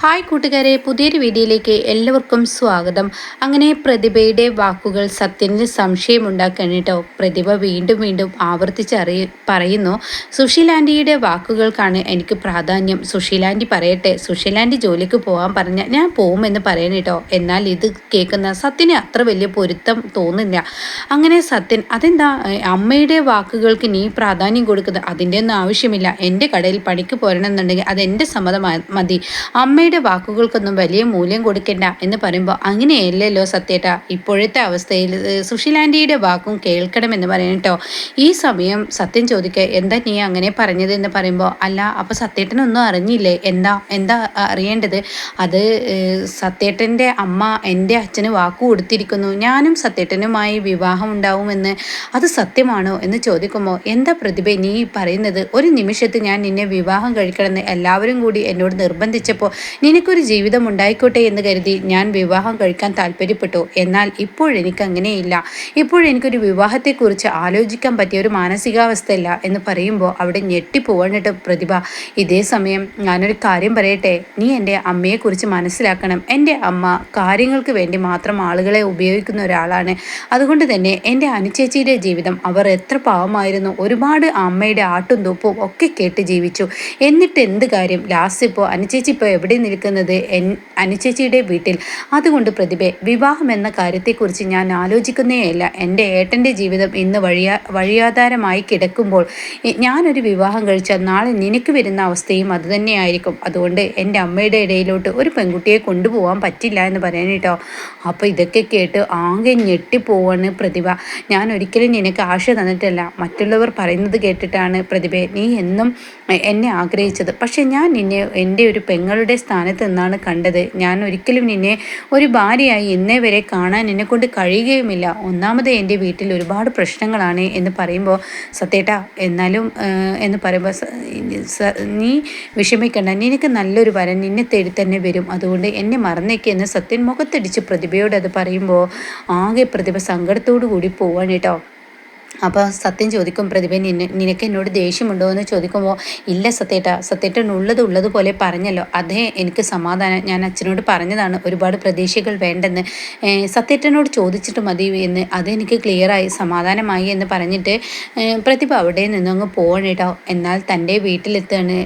Hi കൂട്ടുകാരെ പുതിയൊരു വീഡിയോയിലേക്ക് എല്ലാവർക്കും സ്വാഗതം. അങ്ങനെ പ്രതിഭയുടെ വാക്കുകൾ സത്യന് സംശയമുണ്ടാക്കാൻ കേട്ടോ പ്രതിഭ വീണ്ടും വീണ്ടും ആവർത്തിച്ചറിയ പറയുന്നു. സുശീലാന്റിയുടെ വാക്കുകൾക്കാണ് എനിക്ക് പ്രാധാന്യം. സുശീലാന്റി പറയട്ടെ സുശീലാന്റി ജോലിക്ക് പോകാൻ പറഞ്ഞ ഞാൻ പോകുമെന്ന് പറയണം കേട്ടോ. എന്നാൽ ഇത് കേൾക്കുന്ന സത്യന് അത്ര വലിയ പൊരുത്തം തോന്നില്ല അങ്ങനെ സത്യൻ അതെന്താ? അമ്മയുടെ വാക്കുകൾക്ക് നീ പ്രാധാന്യം കൊടുക്കുന്നത് അതിന്റെ ഒന്നും ആവശ്യമില്ല. എന്റെ കടയിൽ പണിക്ക് പോരണമെന്നുണ്ടെങ്കിൽ അത് എന്റെ സമ്മതം മതി. അമ്മ അമ്മയുടെ വാക്കുകൾക്കൊന്നും വലിയ മൂല്യം കൊടുക്കണ്ട എന്ന് പറയുമ്പോൾ അങ്ങനെയല്ലല്ലോ സത്യേട്ട. ഇപ്പോഴത്തെ അവസ്ഥയിൽ സുശീലാന്റിയുടെ വാക്കും കേൾക്കണമെന്ന് പറയണട്ടോ ഈ സമയം സത്യം ചോദിക്കുക എന്താ നീ അങ്ങനെ പറഞ്ഞത്? എന്ന് പറയുമ്പോൾ അല്ല അപ്പോൾ സത്യേട്ടനൊന്നും അറിഞ്ഞില്ലേ? എന്താ എന്താ അറിയേണ്ടത്? അത് സത്യേട്ടന്റെ അമ്മ എന്റെ അച്ഛന് വാക്കു കൊടുത്തിരിക്കുന്നു. ഞാനും സത്യേട്ടനുമായി വിവാഹം ഉണ്ടാവുമെന്ന് അത് സത്യമാണോ എന്ന് ചോദിക്കുമ്പോൾ എന്താ പ്രതിഭ നീ പറയുന്നത്? ഒരു നിമിഷത്ത് ഞാൻ നിന്നെ വിവാഹം കഴിക്കണമെന്ന് എല്ലാവരും കൂടി എന്നോട് നിർബന്ധിച്ചപ്പോൾ നിനക്കൊരു ജീവിതം ഉണ്ടായിക്കോട്ടെ എന്ന് കരുതി ഞാൻ വിവാഹം കഴിക്കാൻ താല്പര്യപ്പെട്ടു. എന്നാൽ ഇപ്പോഴെനിക്ക് അങ്ങനെയില്ല ഇപ്പോഴെനിക്കൊരു വിവാഹത്തെക്കുറിച്ച് ആലോചിക്കാൻ പറ്റിയ ഒരു മാനസികാവസ്ഥയില്ല എന്ന് പറയുമ്പോൾ അവിടെ ഞെട്ടിപ്പോവാനിട്ട് പ്രതിഭ ഇതേ സമയം ഞാനൊരു കാര്യം പറയട്ടെ. നീ എന്റെ അമ്മയെക്കുറിച്ച് മനസ്സിലാക്കണം. എന്റെ അമ്മ കാര്യങ്ങൾക്ക് വേണ്ടി മാത്രം ആളുകളെ ഉപയോഗിക്കുന്ന ഒരാളാണ്. അതുകൊണ്ട് തന്നെ എന്റെ അനുചേച്ചിയുടെ ജീവിതം അവർ എത്ര പാവമായിരുന്നു. ഒരുപാട് അമ്മയുടെ ആട്ടും തൂപ്പും ഒക്കെ കേട്ട് ജീവിച്ചു. എന്നിട്ട് എന്ത് കാര്യം? ലാസ്റ്റ് ഇപ്പോൾ അനുചേച്ചി ഇപ്പോൾ എവിടെ നിൽക്കുന്നത് എൻ അനുചേച്ചിയുടെ വീട്ടിൽ. അതുകൊണ്ട് പ്രതിഭെ വിവാഹം എന്ന കാര്യത്തെക്കുറിച്ച് ഞാൻ ആലോചിക്കുന്നേയല്ല. എന്റെ ഏട്ടന്റെ ജീവിതം ഇന്ന് വഴിയാ വഴിയാധാരമായി കിടക്കുമ്പോൾ ഞാനൊരു വിവാഹം കഴിച്ചാൽ നാളെ നിനക്ക് വരുന്ന അവസ്ഥയും അതുതന്നെയായിരിക്കും അതുകൊണ്ട് എന്റെ അമ്മയുടെ ഇടയിലോട്ട് ഒരു പെൺകുട്ടിയെ കൊണ്ടുപോകാൻ പറ്റില്ല എന്ന് പറയാൻ കേട്ടോ. അപ്പോൾ ഇതൊക്കെ കേട്ട് ആകെ ഞെട്ടിപ്പോവാണ് പ്രതിഭ. ഞാൻ ഒരിക്കലും നിനക്ക് ആശ തന്നിട്ടല്ല. മറ്റുള്ളവർ പറയുന്നത് കേട്ടിട്ടാണ് പ്രതിഭ നീ എന്നും എന്നെ ആഗ്രഹിച്ചത്. പക്ഷേ ഞാൻ നിന്നെ എന്റെ ഒരു പെങ്ങളുടെ സ്ഥാനം സ്ഥാനത്ത് നിന്നാണ് കണ്ടത്. ഞാൻ ഒരിക്കലും നിന്നെ ഒരു ഭാര്യയായി ഇന്നേ വരെ കാണാൻ എന്നെ കൊണ്ട് കഴിയുകയുമില്ല. ഒന്നാമത് എന്റെ വീട്ടിൽ ഒരുപാട് പ്രശ്നങ്ങളാണ് എന്ന് പറയുമ്പോൾ സത്യേട്ടാ എന്നാലും എന്ന് പറയുമ്പോൾ നീ വിഷമിക്കണ്ട. നിനക്ക് നല്ലൊരു വരൻ നിന്നെ തേടി തന്നെ വരും. അതുകൊണ്ട് എന്നെ മറന്നേക്ക് എന്ന് സത്യൻ മുഖത്തടിച്ച് പ്രതിഭയോട് അത് പറയുമ്പോൾ ആകെ പ്രതിഭ സങ്കടത്തോടു കൂടി പോവാണ് കേട്ടോ. അപ്പോൾ സത്യം ചോദിക്കും പ്രതിഭ നിന്നെ നിനക്ക് എന്നോട് ദേഷ്യമുണ്ടോ എന്ന് ചോദിക്കുമ്പോൾ ഇല്ല സത്യേട്ട സത്യേട്ടൻ ഉള്ളത് ഉള്ളതുപോലെ പറഞ്ഞല്ലോ. അതേ എനിക്ക് സമാധാനം ഞാൻ അച്ഛനോട് പറഞ്ഞതാണ് ഒരുപാട് പ്രതീക്ഷകൾ വേണ്ടെന്ന്. സത്യേട്ടനോട് ചോദിച്ചിട്ട് മതി എന്ന്. അതെനിക്ക് ക്ലിയറായി സമാധാനമായി എന്ന് പറഞ്ഞിട്ട് പ്രതിഭ അവിടെ നിന്നങ്ങ് പോകണേട്ടോ എന്നാൽ തന്റെ വീട്ടിലെത്താണ്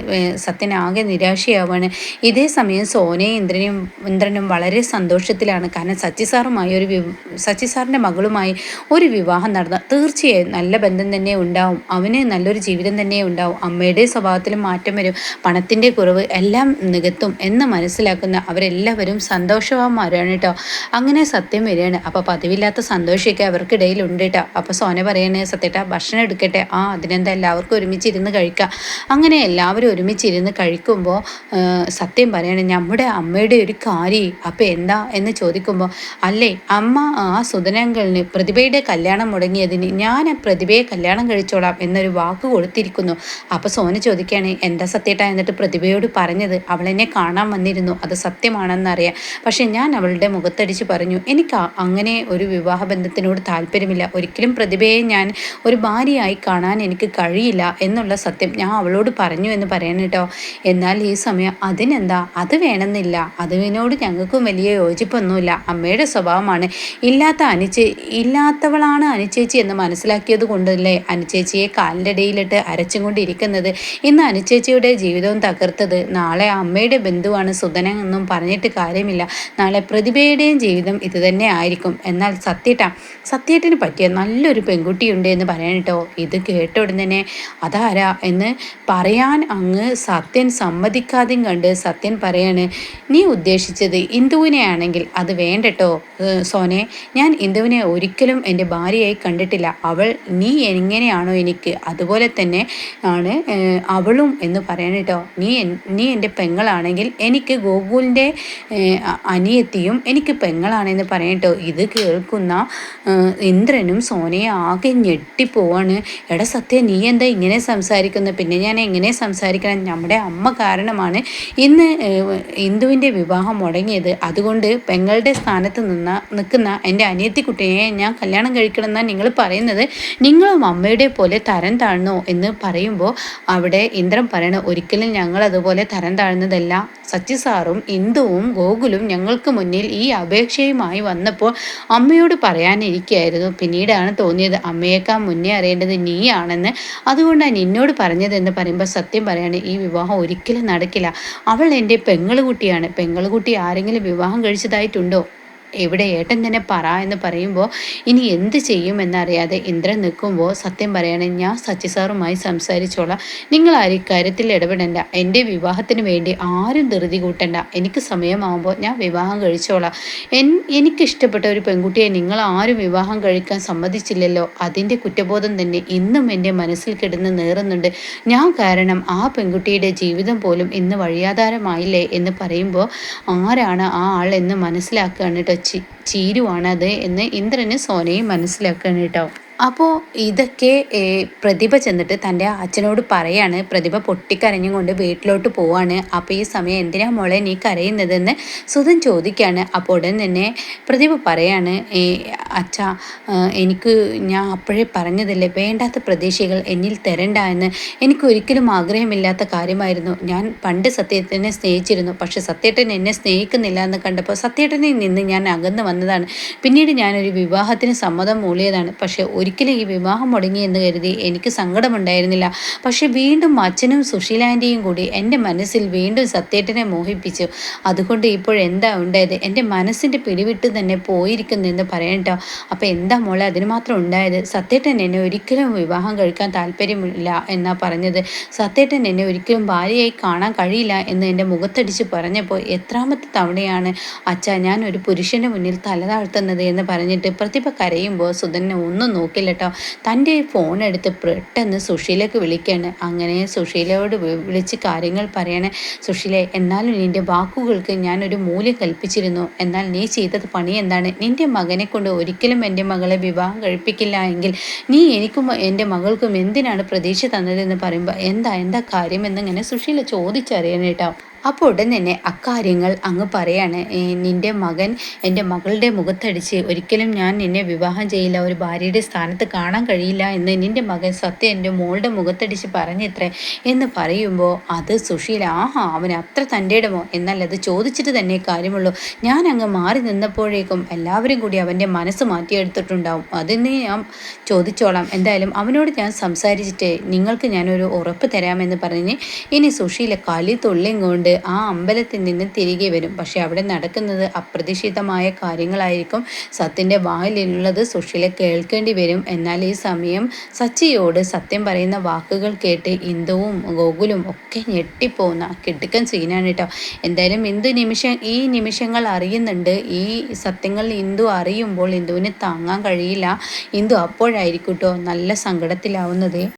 ആകെ നിരാശയാവാണ്. ഇതേ സമയം സോനയും ഇന്ദ്രനും ഇന്ദ്രനും വളരെ സന്തോഷത്തിലാണ്. കാരണം സച്ചി സാറുമായി ഒരു സച്ചി സാറിന്റെ മകളുമായി ഒരു വിവാഹം നടന്ന തീർച്ചയായും നല്ല ബന്ധം തന്നെ ഉണ്ടാവും. അവന് നല്ലൊരു ജീവിതം തന്നെ ഉണ്ടാവും. അമ്മയുടെ സ്വഭാവത്തിൽ മാറ്റം വരും. പണത്തിന്റെ കുറവ് എല്ലാം നികത്തും എന്ന് മനസ്സിലാക്കുന്ന അവരെല്ലാവരും സന്തോഷവാന്മാരാണ് കേട്ടോ അങ്ങനെ സത്യം വരികയാണ്. അപ്പോൾ പതിവില്ലാത്ത സന്തോഷമൊക്കെ അവർക്കിടയിൽ ഉണ്ട് കേട്ടോ അപ്പോൾ സോന പറയണേ സത്യട്ടാ ഭക്ഷണം എടുക്കട്ടെ. ആ അതിനെന്താ എല്ലാവർക്കും ഒരുമിച്ചിരുന്ന് കഴിക്കാം. അങ്ങനെ എല്ലാവരും ഒരുമിച്ചിരുന്ന് കഴിക്കുമ്പോൾ സത്യം പറയണേ നമ്മുടെ അമ്മയുടെ ഒരു കാര്യം. അപ്പോൾ എന്താ? എന്ന് ചോദിക്കുമ്പോൾ അല്ലേ അമ്മ ആ സുധനങ്കളിന് പ്രതിഭയുടെ കല്യാണം മുടങ്ങിയതിന് ഞാൻ പ്രതിഭയെ കല്യാണം കഴിച്ചോളാം എന്നൊരു വാക്ക് കൊടുത്തിരിക്കുന്നു. അപ്പോൾ സോന ചോദിക്കുകയാണ് എന്താ സത്യേട്ട? എന്നിട്ട് പ്രതിഭയോട് പറഞ്ഞത് അവൾ എന്നെ കാണാൻ വന്നിരുന്നു. അത് സത്യമാണെന്നറിയാം പക്ഷെ ഞാൻ അവളുടെ മുഖത്തടിച്ച് പറഞ്ഞു എനിക്ക് അങ്ങനെ ഒരു വിവാഹ ബന്ധത്തിനോട് താല്പര്യമില്ല. ഒരിക്കലും പ്രതിഭയെ ഞാൻ ഒരു ഭാര്യയായി കാണാൻ എനിക്ക് കഴിയില്ല എന്നുള്ള സത്യം ഞാൻ അവളോട് പറഞ്ഞു എന്ന് പറയണം കേട്ടോ. എന്നാൽ ഈ സമയം അതിനെന്താ? അത് വേണമെന്നില്ല. അതിനോട് ഞങ്ങൾക്കും വലിയ യോജിപ്പൊന്നുമില്ല. അമ്മയുടെ സ്വഭാവമാണ് ഇല്ലാത്ത അനുചേ ഇല്ലാത്തവളാണ് അനുചേച്ചി എന്ന് മനസ്സിലാക്കി ഉണ്ടാക്കിയത് കൊണ്ടല്ലേ അനുചേച്ചിയെ കാലിന്റെ ഇടയിലിട്ട് അരച്ചും കൊണ്ടിരിക്കുന്നത് ഇന്ന് അനുചേച്ചിയുടെ ജീവിതവും തകർത്തത് നാളെ അമ്മയുടെ ബന്ധുവാണ് സുധന എന്നും പറഞ്ഞിട്ട് കാര്യമില്ല. നാളെ പ്രതിഭയുടെയും ജീവിതം ഇത് തന്നെ ആയിരിക്കും. എന്നാൽ സത്യേട്ട സത്യേട്ടന് പറ്റിയ നല്ലൊരു പെൺകുട്ടിയുണ്ട് എന്ന് പറയാനിട്ടോ? ഇത് കേട്ട ഉടനെ അതാരാ എന്ന് പറയാൻ അങ്ങ് സത്യൻ സമ്മതിക്കാതെയും കണ്ട് സത്യൻ പറയാണ് നീ ഉദ്ദേശിച്ചത് ഇന്ദുവിനെയാണെങ്കിൽ അത് വേണ്ടട്ടോ? സോനെ ഞാൻ ഇന്ദുവിനെ ഒരിക്കലും എന്റെ ഭാര്യയായി കണ്ടിട്ടില്ല. അവൾ നീ എങ്ങനെയാണോ എനിക്ക് അതുപോലെ തന്നെ ആണ് അവളും എന്ന് പറയണം കേട്ടോ. നീ നീ എന്റെ പെങ്ങളാണെങ്കിൽ എനിക്ക് ഗോകുലിന്റെ അനിയത്തിയും എനിക്ക് പെങ്ങളാണെന്ന് പറയട്ടോ ഇത് കേൾക്കുന്ന ഇന്ദ്രനും സോനയെ ആകെ ഞെട്ടിപ്പോവാണ് എടാ സത്യം നീ എന്താ ഇങ്ങനെ സംസാരിക്കുന്നത്? പിന്നെ ഞാൻ എങ്ങനെ സംസാരിക്കണം? നമ്മുടെ അമ്മ കാരണമാണ് ഇന്ന് ഇന്ദുവിന്റെ വിവാഹം മുടങ്ങിയത്. അതുകൊണ്ട് പെങ്ങളുടെ സ്ഥാനത്ത് നിന്ന നിൽക്കുന്ന എന്റെ അനിയത്തി കുട്ടിയെ ഞാൻ കല്യാണം കഴിക്കണം എന്നാണ് നിങ്ങൾ പറയുന്നത്. നിങ്ങളും അമ്മയുടെ പോലെ തരം താഴ്ന്നോ എന്ന് പറയുമ്പോൾ അവിടെ ഇന്ദ്രൻ പറയണ ഒരിക്കലും ഞങ്ങൾ അതുപോലെ തരം താഴ്ന്നതല്ല. സച്ചി സാറും ഇന്ദുവും ഗോകുലും ഞങ്ങൾക്ക് മുന്നിൽ ഈ അപേക്ഷയുമായി വന്നപ്പോൾ അമ്മയോട് പറയാനിരിക്കുകയായിരുന്നു. പിന്നീടാണ് തോന്നിയത് അമ്മയേക്കാൾ മുന്നേ അറിയേണ്ടത് നീയാണെന്ന്. അതുകൊണ്ടാണ് നിന്നോട് പറഞ്ഞതെന്ന് പറയുമ്പോൾ സത്യം പറയാണ് ഈ വിവാഹം ഒരിക്കലും നടക്കില്ല. അവൾ എന്റെ പെങ്ങളുകുട്ടിയാണ് പെങ്ങളുകുട്ടി ആരെങ്കിലും വിവാഹം കഴിച്ചതായിട്ടുണ്ടോ? എവിടെ ഏട്ടൻ തന്നെ പറ എന്ന് പറയുമ്പോൾ ഇനി എന്ത് ചെയ്യുമെന്നറിയാതെ ഇന്ദ്രൻ നിൽക്കുമ്പോൾ സത്യം പറയണേ ഞാൻ സച്ചി സാറുമായി സംസാരിച്ചോളാം. നിങ്ങൾ ആ ഇക്കാര്യത്തിൽ ഇടപെടേണ്ട. എന്റെ വിവാഹത്തിന് വേണ്ടി ആരും ധൃതി കൂട്ടണ്ട. എനിക്ക് സമയമാകുമ്പോൾ ഞാൻ വിവാഹം കഴിച്ചോളാം. എൻ എനിക്കിഷ്ടപ്പെട്ട ഒരു പെൺകുട്ടിയെ നിങ്ങൾ ആരും വിവാഹം കഴിക്കാൻ സമ്മതിച്ചില്ലല്ലോ. അതിന്റെ കുറ്റബോധം തന്നെ ഇന്നും എന്റെ മനസ്സിൽ കിടന്ന് നേറുന്നുണ്ട്. ഞാൻ കാരണം ആ പെൺകുട്ടിയുടെ ജീവിതം പോലും ഇന്ന് വഴിയാധാരമായില്ലേ? എന്ന് പറയുമ്പോൾ ആരാണ് ആ ആൾ എന്ന് മനസ്സിലാക്കുകയാണ് കേട്ടോ ചീരുവാണത് എന്ന് ഇന്ദ്രന് സോനയും മനസ്സിലാക്കണം കേട്ടോ. അപ്പോൾ ഇതൊക്കെ പ്രതിഭ ചെന്നിട്ട് തന്റെ അച്ഛനോട് പറയാണ് പ്രതിഭ പൊട്ടിക്കരഞ്ഞുകൊണ്ട് വീട്ടിലോട്ട് പോവാണ്. അപ്പോൾ ഈ സമയം എന്തിനാ മോളെ നീ കരയുന്നതെന്ന് സുധൻ ചോദിക്കുകയാണ് അപ്പോൾ ഉടൻ തന്നെ പ്രതിഭ പറയാണ് അച്ഛ എനിക്ക് ഞാൻ അപ്പോഴേ പറഞ്ഞതല്ലേ വേണ്ടാത്ത പ്രതീക്ഷകൾ എന്നിൽ തരണ്ട എന്ന്. എനിക്കൊരിക്കലും ആഗ്രഹമില്ലാത്ത കാര്യമായിരുന്നു. ഞാൻ പണ്ട് സത്യത്തിനെ സ്നേഹിച്ചിരുന്നു. പക്ഷേ സത്യേട്ടൻ എന്നെ സ്നേഹിക്കുന്നില്ല എന്ന് കണ്ടപ്പോൾ സത്യേട്ടനിൽ നിന്ന് ഞാൻ അകന്നു വന്നതാണ്. പിന്നീട് ഞാനൊരു വിവാഹത്തിന് സമ്മതം മൂളിയതാണ്. പക്ഷേ ഒരു ഒരിക്കലും ഈ വിവാഹം മുടങ്ങി എന്ന് കരുതി എനിക്ക് സങ്കടമുണ്ടായിരുന്നില്ല. പക്ഷെ വീണ്ടും അച്ഛനും സുശീലാന്റെയും കൂടി എന്റെ മനസ്സിൽ വീണ്ടും സത്യേട്ടനെ മോഹിപ്പിച്ചു. അതുകൊണ്ട് ഇപ്പോൾ എന്താ ഉണ്ടായത്? എന്റെ മനസ്സിന്റെ പിടിവിട്ട് തന്നെ പോയിരിക്കുന്നെന്ന് പറയട്ടോ അപ്പോൾ എന്താ മോളെ അതിന് മാത്രം ഉണ്ടായത്? സത്യേട്ടൻ എന്നെ ഒരിക്കലും വിവാഹം കഴിക്കാൻ താല്പര്യമില്ല എന്നാ പറഞ്ഞത്. സത്യേട്ടൻ എന്നെ ഒരിക്കലും ഭാര്യയായി കാണാൻ കഴിയില്ല എന്ന് എന്റെ മുഖത്തടിച്ച് പറഞ്ഞപ്പോൾ എത്രാമത്തെ തവണയാണ് അച്ഛ ഞാൻ ഒരു പുരുഷന്റെ മുന്നിൽ തല താഴ്ത്തുന്നത് എന്ന് പറഞ്ഞിട്ട് പ്രതിഭ കരയുമ്പോൾ സുധനെ ഒന്നും നോക്കി നോക്കില്ല കേട്ടോ തന്റെ ഫോൺ എടുത്ത് പെട്ടെന്ന് സുശീലേക്ക് വിളിക്കുകയാണ് അങ്ങനെ സുശീലയോട് വിളിച്ച് കാര്യങ്ങൾ പറയണേ. സുശീലെ എന്നാലും നിന്റെ വാക്കുകൾക്ക് ഞാനൊരു മൂല്യം കൽപ്പിച്ചിരുന്നു. എന്നാൽ നീ ചെയ്തത് പണി എന്താണ്? നിന്റെ മകനെ കൊണ്ട് ഒരിക്കലും എന്റെ മകളെ വിവാഹം കഴിപ്പിക്കില്ല എങ്കിൽ നീ എനിക്കും എന്റെ മകൾക്കും എന്തിനാണ് പ്രതീക്ഷ തന്നതെന്ന് പറയുമ്പോൾ എന്താ എന്താ കാര്യം? എന്നിങ്ങനെ സുശീല ചോദിച്ചറിയണേട്ടോ. അപ്പോൾ ഉടൻ തന്നെ അക്കാര്യങ്ങൾ അങ്ങ് പറയാണ്. നിന്റെ മകൻ എന്റെ മകളുടെ മുഖത്തടിച്ച് ഒരിക്കലും ഞാൻ നിന്നെ വിവാഹം ചെയ്യില്ല ഒരു ഭാര്യയുടെ സ്ഥാനത്ത് കാണാൻ കഴിയില്ല എന്ന് നിന്റെ മകൻ സത്യം എന്റെ മോളുടെ മുഖത്തടിച്ച് പറഞ്ഞിത്രേ എന്ന് പറയുമ്പോൾ അത് സുശീല ആഹാ അവൻ അത്ര തന്റെ എന്നാൽ അത് ചോദിച്ചിട്ട് തന്നെ കാര്യമുള്ളൂ. ഞാൻ അങ്ങ് മാറി നിന്നപ്പോഴേക്കും എല്ലാവരും കൂടി അവന്റെ മനസ്സ് മാറ്റിയെടുത്തിട്ടുണ്ടാവും. അതിന് ഞാൻ ചോദിച്ചോളാം. എന്തായാലും അവനോട് ഞാൻ സംസാരിച്ചിട്ട് നിങ്ങൾക്ക് ഞാനൊരു ഉറപ്പ് തരാമെന്ന് പറഞ്ഞ് ഇനി സുശീല കലി തുള്ളിയും കൊണ്ട് ആ അമ്പലത്തിൽ നിന്ന് തിരികെ വരും. പക്ഷെ അവിടെ നടക്കുന്നത് അപ്രതീക്ഷിതമായ കാര്യങ്ങളായിരിക്കും. സത്യന്റെ വായിലുള്ളത് സുശീല കേൾക്കേണ്ടി വരും. എന്നാൽ ഈ സമയം സച്ചിയോട് സത്യം പറയുന്ന വാക്കുകൾ കേട്ട് ഇന്ദുവും ഗോകുലും ഒക്കെ ഞെട്ടിപ്പോകുന്ന കിടുക്കൻ സീനാണ് കേട്ടോ. എന്തായാലും ഇന്ദു നിമിഷം ഈ നിമിഷങ്ങൾ അറിയുന്നുണ്ട്. ഈ സത്യങ്ങൾ ഇന്ദു അറിയുമ്പോൾ ഇന്ദുവിന് താങ്ങാൻ കഴിയില്ല. ഇന്ദു അപ്പോഴായിരിക്കും കേട്ടോ നല്ല സങ്കടത്തിലാവുന്നത്.